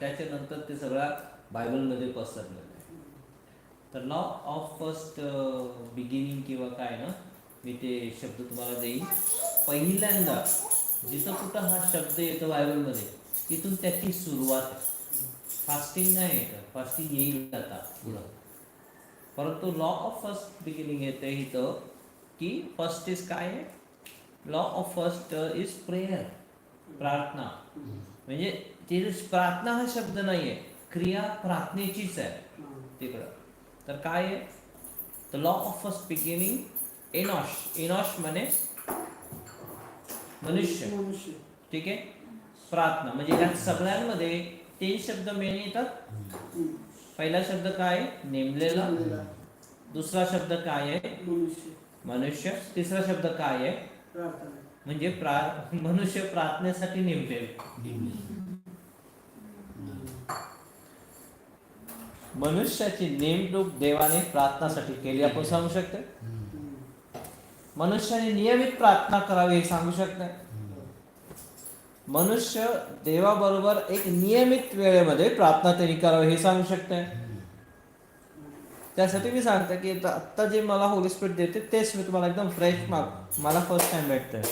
त्याच्यानंतर ते सगळ्या बायबलमध्ये पसरलेलं आहे तर लॉ ऑफ फर्स्ट बिगिनिंग किंवा काय ना मी ते शब्द तुम्हाला देईन. पहिल्यांदा जिथं कुठं हा शब्द येतो बायबलमध्ये तिथून त्याची सुरुवात फास्टिंग नाही येतं फास्टिंग येईल आता पुढं. परंतु लॉ ऑफ फर्स्ट बिगिनिंग येते इथं की फर्स्ट इज काय आहे? Law of first is prayer प्रार्थना. म्हणजे ते प्रार्थना हा शब्द नाही आहे क्रिया प्रार्थनेचीच आहे. तिकडं. तर काय आहे? The law of first beginning Enosh Enosh म्हणे मनुष्य. मनुष्य. ठीक आहे? प्रार्थना. म्हणजे या सगळ्यांमध्ये तीन शब्द मेन येतात. हम्म. पहिला शब्द काय? नेमलेला. दुसरा शब्द काय आहे? मनुष्य. मनुष्य. तिसरा शब्द काय आहे? प्रार्थना. म्हणजे प्रा मनुष्य प्रार्थनेसाठी नेमलेले मनुष्याची नेमणूक देवाने प्रार्थनासाठी केली आपण सांगू शकतो मनुष्याने नियमित प्रार्थना करावी हे सांगू शकत मनुष्य देवाबरोबर एक नियमित वेळेमध्ये प्रार्थना तरी करावी हे सांगू शकताय? त्यासाठी मी सांगतो की आता- आत्ता जे मला होली स्पिरिट देते तेच मी तुम्हाला एकदम फ्रेश माग मला फर्स्ट टाइम भेटतंय.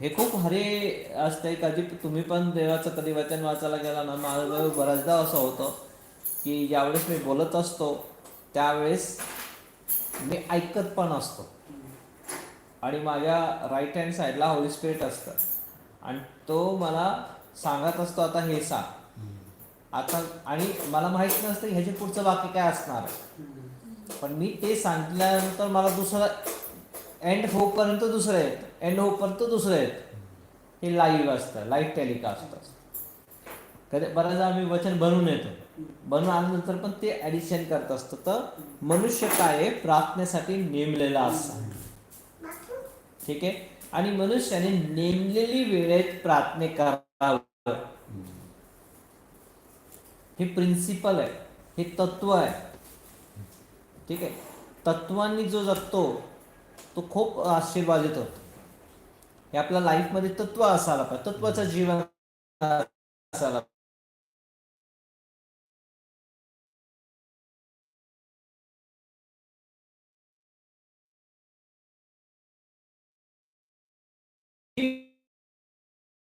हे खूप हरे असते कधी तुम्ही पण देवाचं कधी वचन वाचायला गेला ना माझं बऱ्याचदा असं होतं की ज्यावेळेस मी बोलत असतो त्यावेळेस मी ऐकत पण असतो. आणि माझ्या राईट हँड साईडला होली स्पिरिट असतं. आणि तो मला सांगत असतो आता हे सांग. आता आणि मला माहीत नसतं ह्याचे ह्याच्या पुढचं बाकी काय असणार आहे. पण मी ते सांगितल्यानंतर मला दुसरं एंड होपर्यंत दुसरं येत. एंड होपर्यंत दुसरं येत. हे लाईव्ह असतं लाईव्ह टेलिकास्ट असतं. कधी बऱ्याचदा आम्ही वचन बनवून येतो. बनवून आल्यानंतर पण ते ॲडिशन करत असतं. तर मनुष्य काय आहे? प्रार्थनेसाठी नेमलेला असतं. ठीक आहे? आणि मनुष्याने नेमलेली वेळेत प्रार्थने करावं. हे प्रिन्सिपल आहे. हे तत्व आहे. ठीक आहे? तत्वांनी जो जगतो तो खूप आशीर्वादित होतो हे आपल्या लाईफमध्ये तत्व असायला पाहिजे. तत्वाचं जीवन असायला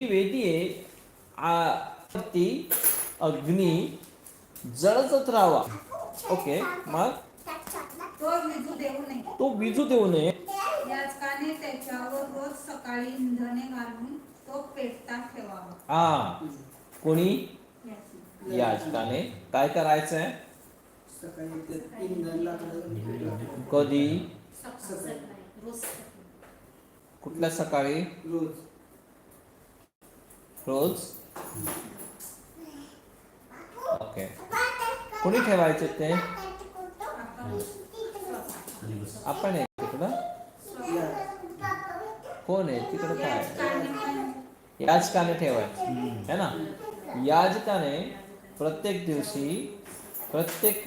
वेदी आहे ती अग्नी जळतच राहावा. ओके मग? तो विजू देऊ नये. तो विजू देऊ नये. याचकाने त्याच्यावर रोज सकाळी इंधने घालून तो पेटता ठेवावा. हा. कोणी? याची. याचकाने. काय करायचंय? कधी? कुठल्या सकाळी? रोज. रोज? ओके. कोणी ठेवायचे ते? आपण आहे तिकडं. कोण आहे? तिकडं काय आहे? याचकाने ठेवायचं है ना? याजकाने प्रत्येक दिवशी प्रत्येक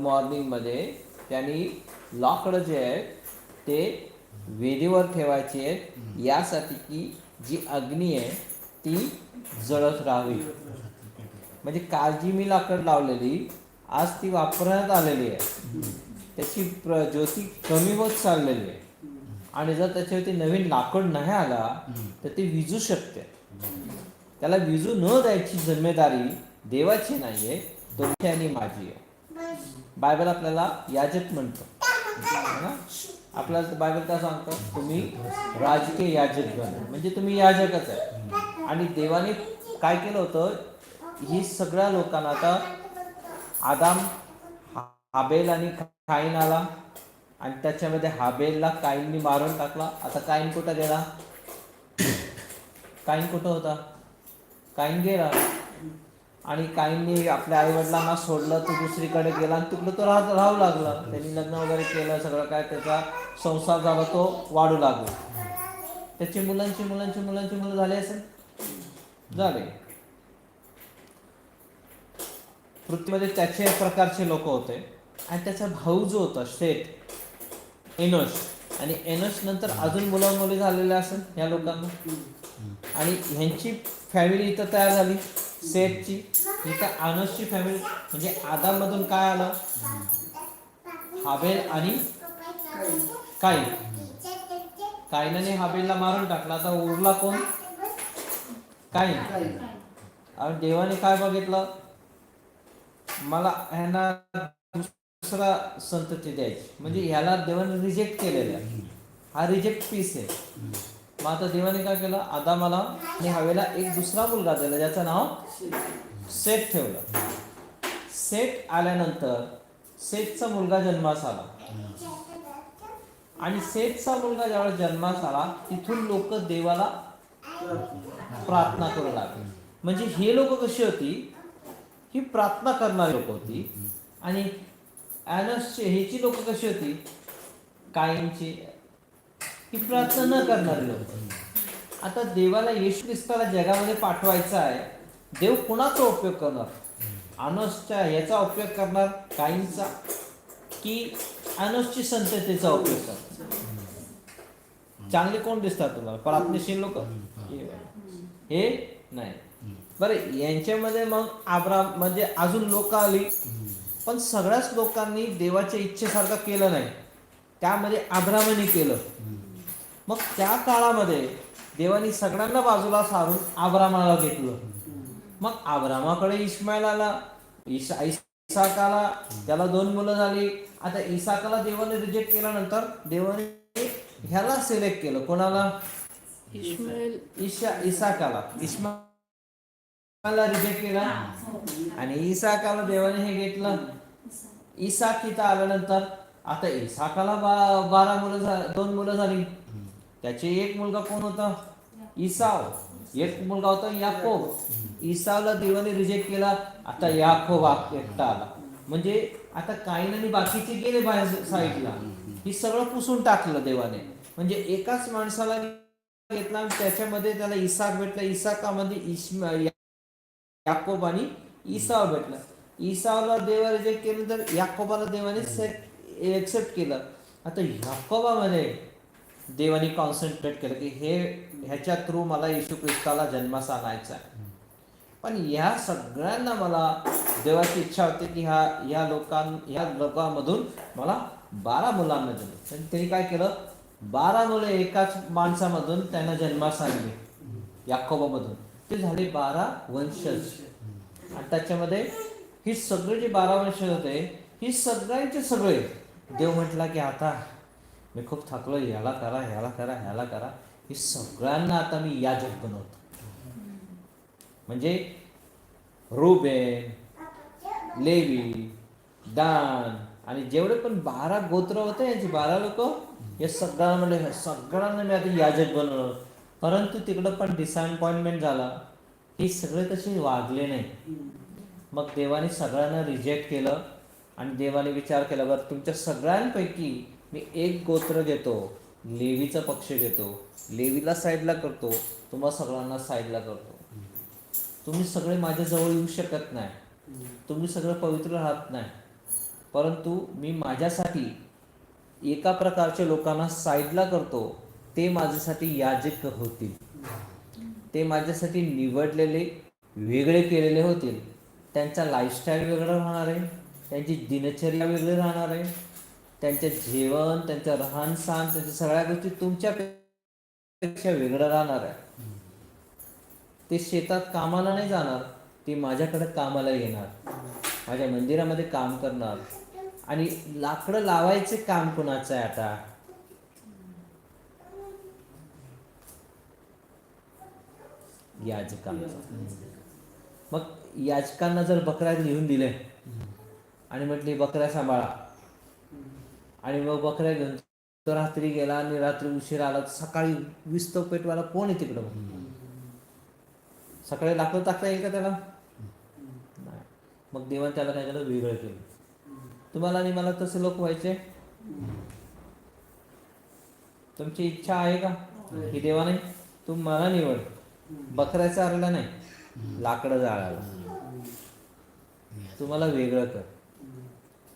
मॉर्निंगमध्ये त्यांनी लाकडं जे आहेत ते वेदीवर ठेवायचे आहेत. यासाठी की जी अग्नी आहे ती जळत राहावी. म्हणजे काळजी मी लाकड लावलेली आज ती वापरण्यात आलेली आहे. त्याची प्र ज्योती कमी होत चाललेली आहे. आणि जर त्याच्यावरती नवीन लाकड नाही आला तर ते विजू शकते. त्याला विजू न द्यायची जिम्मेदारी देवाची नाहीये तुमची आणि माझी आहे. बायबल आपल्याला याजक म्हणतो. ना आपल्याला बायबल काय सांगतो? तुम्ही राजकीय याजक बन. म्हणजे तुम्ही याजकच आहे. आणि देवाने काय केलं होतं? ही सगळ्या लोकांना आता आदाम हाबेल आणि काईन आला. आणि त्याच्यामध्ये हाबेलला काईननी मारून टाकला. आता काईन कुठं गेला? काईन कुठं होता? काईन गेला. आणि काहींनी आपल्या आई वडिलांना सोडलं तो दुसरीकडे गेला आणि तिकडं तो राहत राहू लागला. त्यांनी लग्न वगैरे केलं सगळं काय त्याचा संसार झाला तो वाढू लागला. त्याची मुलांची मुलांची मुलांची मुलं झाले असेल? झाले. पृथ्वीमध्ये त्याचे प्रकारचे लोक होते. आणि त्याचा भाऊ जो होता शेठ एनोश. आणि एनस नंतर अजून मुलं मुली झालेल्या असेल या लोकांना. आणि ह्यांची फॅमिली इथं तयार झाली सेटची इथं आनसची फॅमिली म्हणजे आदाममधून काय आलं? हाबेल आणि काईन काईनाने हाबेलला मारून टाकला. आता उरला कोण? काही आणि देवाने काय बघितलं? मला ह्यांना दुसरा संतती द्यायची. म्हणजे ह्याला देवाने रिजेक्ट केलेला हा रिजेक्ट पीस आहे. मग आता देवाने काय केलं? आदामाला आणि हवेला एक दुसरा मुलगा दिला ज्याचं नाव सेट ठेवलं. सेट आल्यानंतर सेटचा मुलगा जन्मास आला. आणि सेटचा मुलगा ज्यावेळेस जन्मास आला तिथून लोक देवाला प्रार्थना करू लागले. म्हणजे हे लोक कशी होती? ही प्रार्थना करणारी लोक होती. आणि ॲनसचे ह्याची लोक कशी होती? कायमची. ही प्रार्थना न करणारी लोक आता देवाला येशू ख्रिस्ताला जगामध्ये पाठवायचा आहे देव कुणाचा उपयोग करणार? अनसच्या याचा उपयोग करणार काहींचा? की अनसची संततेचा उपयोग करणार? चांगले कोण दिसतात तुम्हाला? प्रार्थनेशील लोक? हे नाही. बरं यांच्यामध्ये मग आब्राम म्हणजे अजून लोक आली. पण सगळ्याच लोकांनी देवाच्या इच्छेसारखं केलं नाही. त्यामध्ये आब्रामाने केलं. मग त्या काळामध्ये देवानी सगळ्यांना बाजूला सारून आब्रामाला घेतलं. मग आब्रामाकडे इस्माईल आला इसा इसाक आला त्याला दोन मुलं झाली. आता इसाकाला देवाने रिजेक्ट केल्यानंतर देवाने ह्याला सिलेक्ट केलं. कोणाला? इशा इसाकाला. इस्माला रिजेक्ट केला. आणि इसाकाला देवाने हे घेतलं. इसाक इथं आल्यानंतर आता इसाकाला बा बारा मुलं झा- दोन मुलं झाली. त्याचे एक मुलगा कोण होता? इसाव. एक मुलगा होता याकोब. इसावला देवाने रिजेक्ट केला. आता याकोब एकटा आला. म्हणजे आता काही आणि बाकीचे गेले बाहेर साईडला. ही सगळं पुसून टाकलं देवाने. म्हणजे एकाच माणसाला घेतला त्याच्यामध्ये त्याला इसाक भेटला. इसाकामध्ये इस्मा याकोब आणि इसाव भेटला. इसावला देवा रिजेक्ट केलं तर याकोबाला देवाने एक्सेप्ट केलं. आता याकोबामध्ये देवाने कॉन्सन्ट्रेट केलं की हे ह्याच्या थ्रू मला येशू ख्रिस्ताला जन्मास आणायचा आहे. पण या सगळ्यांना मला देवाची इच्छा होती की ह्या या लोकां ह्या लोकांमधून मला बारा मुलांना जन्म पण त्यांनी काय केलं? बारा मुलं एकाच माणसामधून त्यांना जन्मास आणली. याकोबामधून. ते झाले बारा वंशज. आणि त्याच्यामध्ये ही सगळे जे बारा वंशज होते ही सगळ्यांचे सगळे देव म्हटला की आता मी खूप थकलो ह्याला करा ह्याला करा ह्याला करा. ही सगळ्यांना आता मी याजक बनवतो. म्हणजे रुबेन लेवी दान आणि जेवढे पण बारा गोत्र होते यांची बारा लोक हे सगळ्यांना म्हणजे सगळ्यांना मी आता याजक बनवलं. परंतु तिकडं पण डिसअपॉइंटमेंट झाला. हे सगळे तसे वागले नाही. मग देवाने सगळ्यांना रिजेक्ट केलं आणि देवाने विचार केला बरं तुमच्या सगळ्यांपैकी मी एक गोत्र घेतो लेवीचा पक्ष घेतो लेवीला साईडला करतो तुम्हा सगळ्यांना साईडला करतो. तुम्ही सगळे माझ्याजवळ येऊ शकत नाही. तुम्ही सगळं पवित्र राहत नाही. परंतु मी माझ्यासाठी एका प्रकारच्या लोकांना साईडला करतो ते माझ्यासाठी याजक होतील. ते माझ्यासाठी निवडलेले वेगळे केलेले होतील. त्यांचा लाईफस्टाईल वेगळं राहणार आहे. त्यांची दिनचर्या वेगळी राहणार आहे. त्यांचं जेवण त्यांचं राहणसहान त्यांच्या सगळ्या गोष्टी तुमच्यापेक्षा वेगळं राहणार आहे. ते शेतात कामाला नाही जाणार. ते माझ्याकडे कामाला येणार. माझ्या मंदिरामध्ये काम करणार. आणि लाकडं लावायचे काम कुणाचं आहे आता? याजकांचं मग याचकांना जर बकऱ्या लिहून दिले आणि म्हटली बकऱ्या सांभाळा. आणि मग बकऱ्या घेऊन तो रात्री गेला आणि रात्री उशीर आला सकाळी विस्तो पेटवायला कोण आहे तिकडं? सकाळी लाकडं टाकता येईल का त्याला? मग देवाने त्याला काय केलं? वेगळं केलं. तुम्हाला आणि मला तसे लोक व्हायचे? तुमची इच्छा आहे का? की देवाने तू मला निवड. बकऱ्याचा आलेला नाही. लाकडं जाळायला. तुम्हाला वेगळं कर.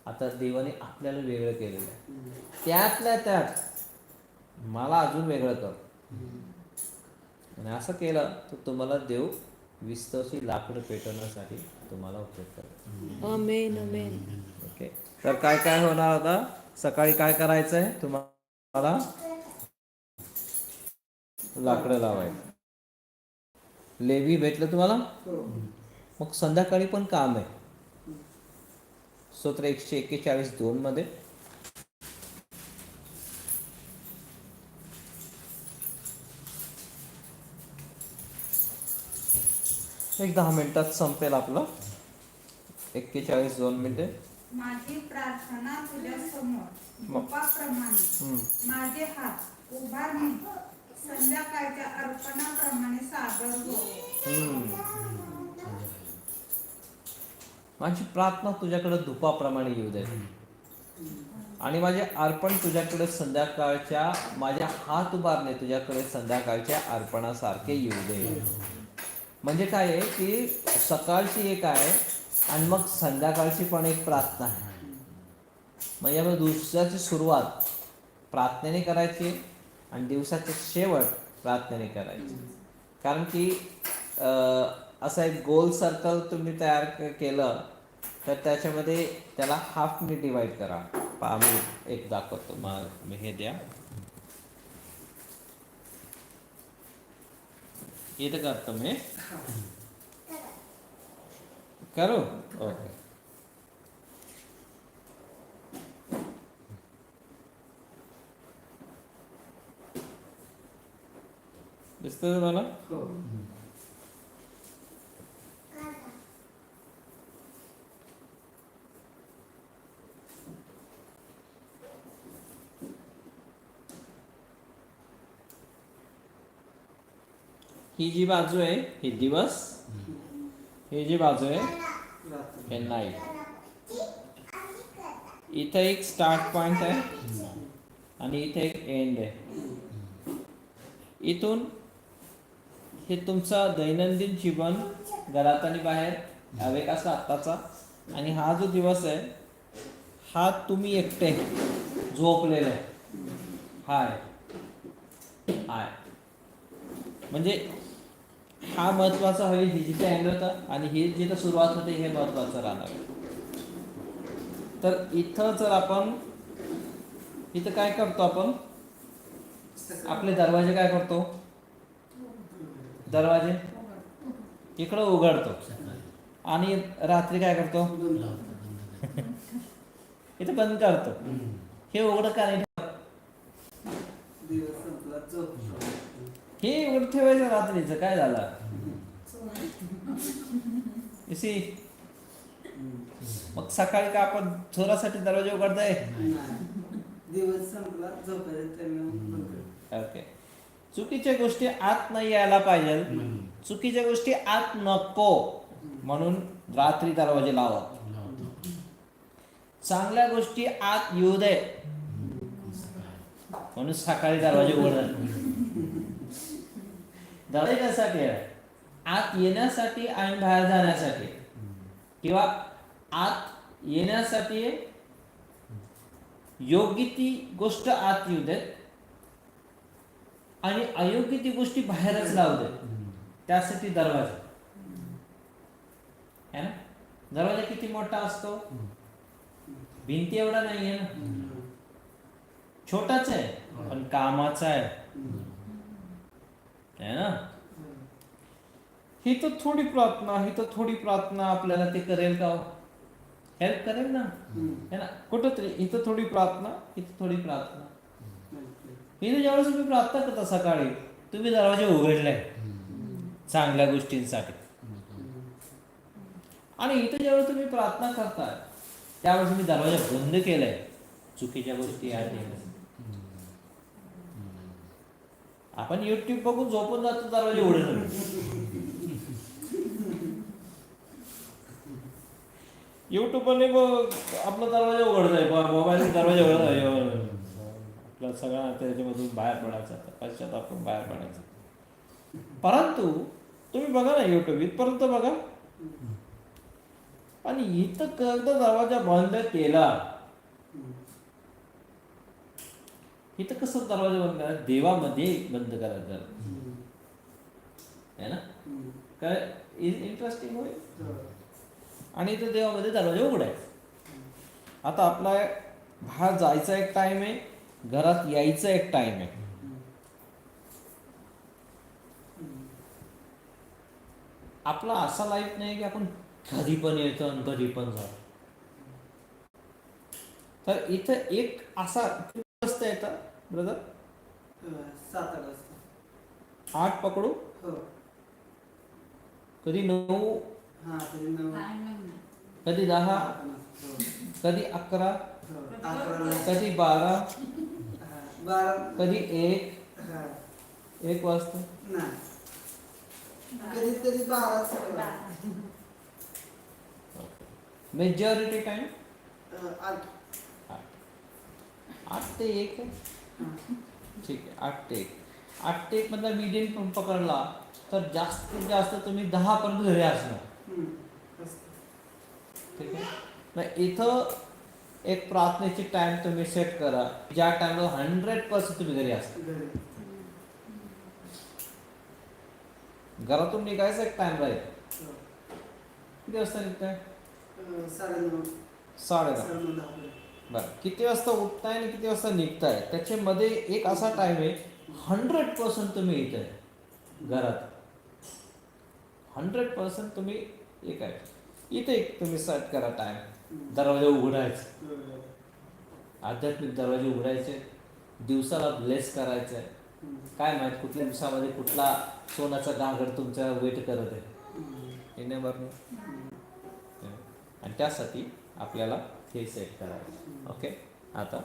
आता देवाने आपल्याला वेगळं केलेलं आहे. त्यातल्या त्यात मला अजून वेगळं कर. आणि असं केलं तर तुम्हाला देव विस्तवशी लाकडं पेटवण्यासाठी तुम्हाला उपयोग अमेन ओके तर काय काय होणार आता? सकाळी काय करायचं आहे तुम्हाला लाकडं लावायचं. लेवी भेटलं तुम्हाला? हो. मग संध्याकाळी पण काम आहे. स्तोत्र एकशे एक्केचाळीस दोन मध्ये. एक दहा मिनिटात संपेल आपलं. एक्केचाळीस दोन मिनिटे. माझी प्रार्थना तुझ्या समोर. माझे हात उभारणे. संध्याकाळच्या अर्पणाप्रमाणे सादर हो. माझी प्रार्थना तुझ्याकडे धुपाप्रमाणे येऊ दे. आणि माझे अर्पण तुझ्याकडे संध्याकाळच्या माझ्या हात उभारणे तुझ्याकडे संध्याकाळच्या अर्पणासारखे येऊ दे. म्हणजे काय आहे की सकाळची एक आहे आणि मग संध्याकाळची पण एक प्रार्थना आहे. म्हणजे यामुळे दिवसाची सुरुवात प्रार्थनेने करायची आणि दिवसाचे शेवट प्रार्थनेने करायची. कारण की अं, असं एक गोल सर्कल तुम्ही तयार केलं तर त्याच्यामध्ये त्याला हाफने डिवाइड करा. मी एक दाखवतो. मग मी हे द्या. इथं करतो मी? करू? ओके. दिसतं तुम्हाला? हो. ही जी बाजू आहे ही दिवस ही जी बाजू आहे हे नाईट इथं एक स्टार्ट पॉइंट आहे आणि इथे एक एंड आहे. इथून हे तुमचं दैनंदिन जीवन घरात आणि बाहेर हवे असा आत्ताचा? आणि हा जो दिवस आहे हा तुम्ही एकटे झोपलेला. आहे. हाय. हाय. म्हणजे हा महत्त्वाचा हवे हे जिथे अँगल होता आणि हे जिथं सुरुवात होते हे महत्वाचं राहणार. तर इथं जर आपण इथं काय करतो आपण? आपले दरवाजे काय करतो? दरवाजे? इकडं उघडतो. आणि रात्री काय करतो? इथं बंद करतो. हे उघडं का नाही हे उघडं ठेवायचं रात्रीचं. काय झालं? मग सकाळी का आपण चोरासाठी दरवाजे उघडताय? दिवस संपला ओके चुकीच्या गोष्टी आत नाही यायला पाहिजे. चुकीच्या गोष्टी आत नको म्हणून रात्री दरवाजे लावत चांगल्या गोष्टी आत येऊ दे. म्हणून सकाळी दरवाजे उघडत दरवाजे कशासाठी आहे आत येण्यासाठी आणि बाहेर जाण्यासाठी. किंवा आत येण्यासाठी योग्य ती गोष्ट आत येऊ देत. आणि अयोग्य ती गोष्टी बाहेरच लावू देत त्यासाठी दरवाजा. है ना? दरवाजा किती मोठा असतो? भिंती एवढा नाही आहे ना छोटाच आहे पण कामाचा आहे. है ना? ही तर थोडी प्रार्थना ही तर थोडी प्रार्थना आपल्याला ते करेल का हेल्प करेल ना? है ना? कुठं तरी इथं थोडी प्रार्थना इथं थोडी प्रार्थना. इथे ज्यावेळेस तुम्ही प्रार्थना करता सकाळी तुम्ही दरवाजे उघडलाय. चांगल्या गोष्टींसाठी. आणि इथे ज्यावेळेस तुम्ही प्रार्थना करता त्यावेळेस तुम्ही दरवाजा बंद केलाय. चुकीच्या गोष्टी आहेत आपण युट्यूब बघून झोपून जातो दरवाजे उघडून पण आपला दरवाजा उघडतोय मोबाईल दरवाजा उघडतोय. आपल्याला सगळ्यांना त्याच्यामधून बाहेर पडायचा पश्चातापून बाहेर पडायचा परंतु तुम्ही बघा ना युट्यूब इथपर्यंत बघा. आणि इथं एकदा दरवाजा बंद केला. इथं कसं दरवाजा बंद करा देवामध्ये बंद करायचं आहे ना? काय इंटरेस्टिंग होईल आणि इथं देवामध्ये दरवाजा उघडायचा. आता आपला बाहेर जायचा एक टाइम आहे. घरात यायचा एक टाइम आहे. आपला असा लाईफ नाही की आपण कधी पण येतो आणि कधी पण जातो. तर इथं एक असा किती वाजता येतं ब्रदर सात आठ वाजता. आठ पकडू? हो. कधी नऊ? हा कधी दहा? हो. कधी अकरा? हो. अकराला कधी बारा. बारा. कधी? एक. हा. एक वाजता? नाही. कधीतरी बारा. Majority time? अं, आठ. आठ. ते एक आहे? हा. ठीक आहे आठ ते एक. आठ ते एक मधला मीडियम पण पकडला तर जास्तीत जास्त तुम्ही दहा पर्यंत घरी असणार. हम्म. ठीक आहे? मग इथं एक प्रार्थनेची टाइम तुम्ही सेट करा. ज्या टाइमला हंड्रेड पर्सेंट तुम्ही घरी असता. घरातून निघायचा एक टाइम राहील. किती वाजता निघताय? साडे दहा बरं. किती वाजता उठताय आणि किती वाजता निघताय? त्याच्यामध्ये एक असा टाइम आहे हंड्रेड पर्सेंट तुम्ही इथे आहे घरात. हंड्रेड पर्सेंट तुम्ही एक आहे इथे एक तुम्ही सेट करा टाइम दरवाजा उघडायचा. आध्यात्मिक दरवाजे उघडायचे. दिवसाला ब्लेस करायचं. आहे काय माहीत कुठल्या दिवसामध्ये कुठला सोन्याचा घागर तुमच्या वेट करत आहे. हे नाही बरं आणि त्यासाठी आपल्याला हे सेट करायचं. ओके आता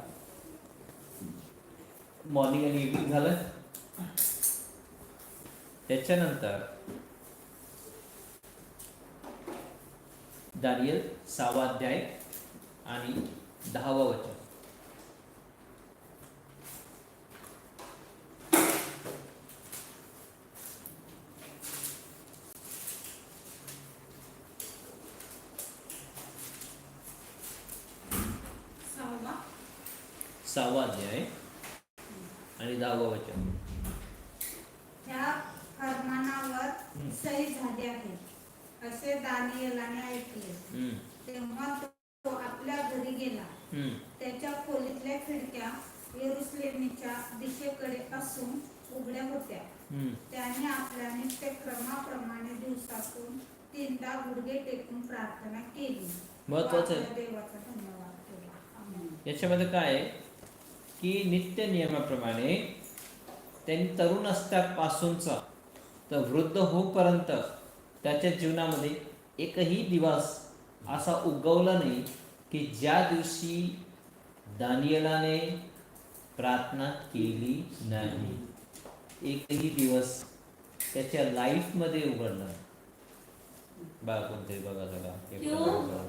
मॉर्निंग आणि इव्हिनिंग झालं. त्याच्यानंतर दानियल सहावा अध्याय आणि दहावा वचन. सहावा. अध्याय आणि दहावा वचन. ह्या फरमानावर सही झाली आहे. असे दानियलाने ऐकले. तेव्हा तो आपल्या घरी गेला. त्याच्या खोलीतल्या खिडक्या येरुसलेमीच्या दिशेकडे असून उघड्या होत्या. त्याने आपल्या नित्यक्रमाप्रमाणे दिवसातून तीनदा गुडघे टेकून प्रार्थना केली. महत्वाचं देवाचा धन्यवाद केला. याच्यामध्ये काय आहे? की नित्य नियमाप्रमाणे त्यांनी तरुण असल्यापासूनचा तर वृद्ध होईपर्यंत त्याच्या जीवनामध्ये एकही दिवस असा उगवला नाही की ज्या दिवशी दानियलाने प्रार्थना केली नाही. एकही दिवस त्याच्या लाईफमध्ये उघडला नाही. बघा कोणतरी बघा जरा हे बघा.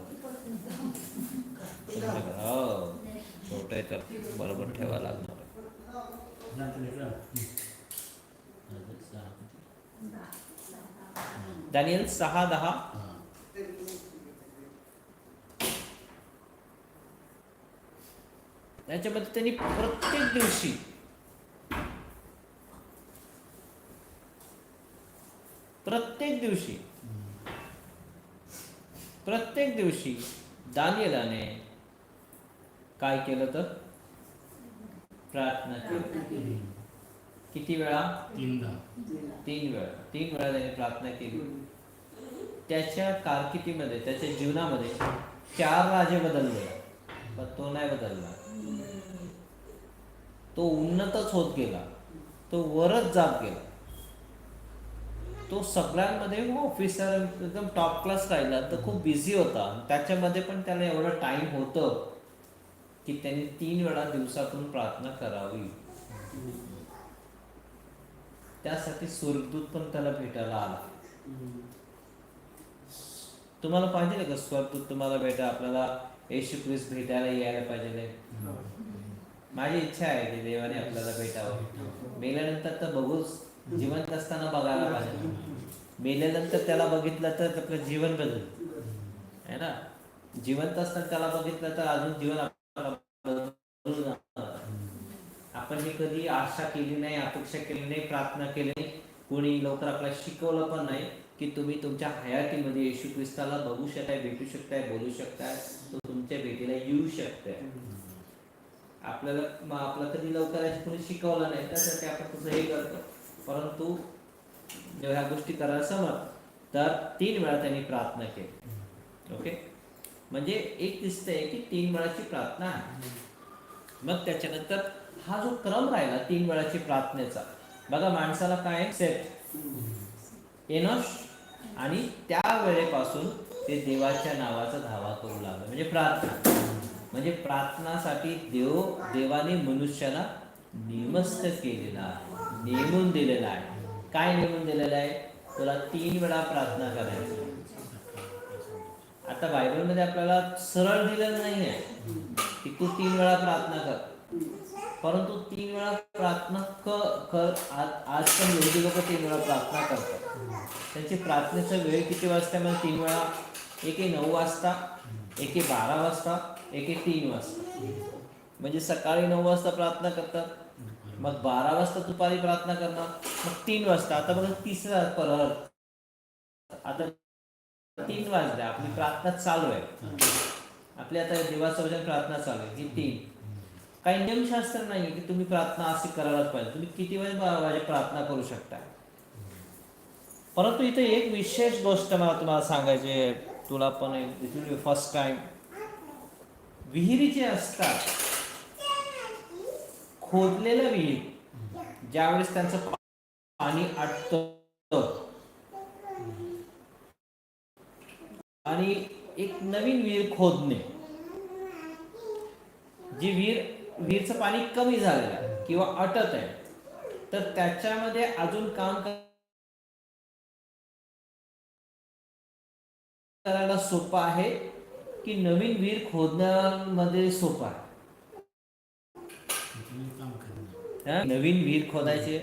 हो छोटं आहे तर बरोबर ठेवा लागणार. दानियल सहा दहा त्याच्यामध्ये त्यांनी प्रत्येक दिवशी प्रत्येक दिवशी प्रत्येक दिवशी दानियलाने काय केलं तर? प्रार्थना केली. किती वेळा? तीनदा. तीन वेळा. तीन वेळा त्याने प्रार्थना केली. त्याच्या कारकिर्दीमध्ये त्याच्या जीवनामध्ये चार राजे बदलले. पण तो नाही बदलला. तो उन्नतच होत गेला. तो वरच जात गेला. तो सगळ्यांमध्ये ऑफिसर एकदम टॉप क्लास राहिला. तर खूप बिझी होता. त्याच्यामध्ये पण त्याला एवढं टाइम होतं की त्यांनी तीन वेळा दिवसातून प्रार्थना करावी. त्यासाठी स्वर्गदूत पण त्याला भेटायला आला. तुम्हाला पाहिजे का स्वर्गदूत तुम्हाला भेटा आपल्याला येशू ख्रिस्त भेटायला यायला पाहिजे हो. माझी इच्छा आहे की देवाने आपल्याला भेटावं. मेल्यानंतर तर बघूच जिवंत असताना बघायला पाहिजे. मेल्यानंतर त्याला बघितलं तर आपलं जीवन बदल है ना? जिवंत असताना त्याला बघितलं तर अजून जीवन आपल्याला आपण हे कधी आशा केली नाही अपेक्षा केली नाही प्रार्थना केली नाही कोणी लवकर आपल्याला शिकवलं पण नाही की तुम्ही तुमच्या हयातीमध्ये येशू ख्रिस्ताला बघू शकताय भेटू शकताय बोलू शकताय तो तुमच्या भेटीला येऊ शकताय. आपल्याला मग आपला कधी लवकर कोणी शिकवलं नाही त्यासाठी आपण तुझं हे करतो. परंतु जेव्हा ह्या गोष्टी करायला समज तर तीन वेळा त्यांनी प्रार्थना केली. ओके? म्हणजे एक दिसतंय की तीन वेळाची प्रार्थना आहे. मग त्याच्यानंतर हा जो क्रम राहिला तीन वेळाची प्रार्थनेचा बघा माणसाला काय सेट एनोश आणि त्या वेळेपासून ते देवाच्या नावाचा धावा करू लागला. म्हणजे प्रार्थना. म्हणजे प्रार्थनासाठी देव देवाने मनुष्याला निमस्त केलेला आहे. नेमून दिलेला आहे. काय नेमून दिलेलं आहे? तुला तीन वेळा प्रार्थना करायची. आता बायबलमध्ये आपल्याला सरळ दिलेलं नाही आहे की तू तीन वेळा प्रार्थना कर. परंतु तीन वेळा प्रार्थना क कर आज आज पण योगी लोक तीन वेळा प्रार्थना करतात. त्यांची प्रार्थनेचा वेळ किती वाजता म्हणजे तीन वेळा एक नऊ वाजता एक बारा वाजता एक तीन वाजता. म्हणजे सकाळी नऊ वाजता प्रार्थना करतात मग बारा वाजता दुपारी प्रार्थना करणार मग तीन वाजता. आता बघा तिसरा परत. आता तीन वाजले आपली प्रार्थना चालू आहे. आपली आता देवाचं प्रार्थना चालू आहे. ही तीन. काही नियमशास्त्र नाही की तुम्ही प्रार्थना अशी करायलाच पाहिजे. तुम्ही किती वेळ प्रार्थना करू शकता? परंतु इथे एक विशेष गोष्ट मला तुम्हाला सांगायची तुला पण फर्स्ट टाइम विहिरी जे असतात खोदलेलं विहीर ज्यावेळेस त्यांचं पाणी आटत आणि एक नवीन विहीर खोदणे. जी विहीर विहीरचं पाणी कमी झालेलं आहे किंवा अटत आहे. तर त्याच्यामध्ये अजून काम करायला सोपं आहे की नवीन विहीर खोदण्यामध्ये सोपं आहे? नवीन विहीर खोदायचे.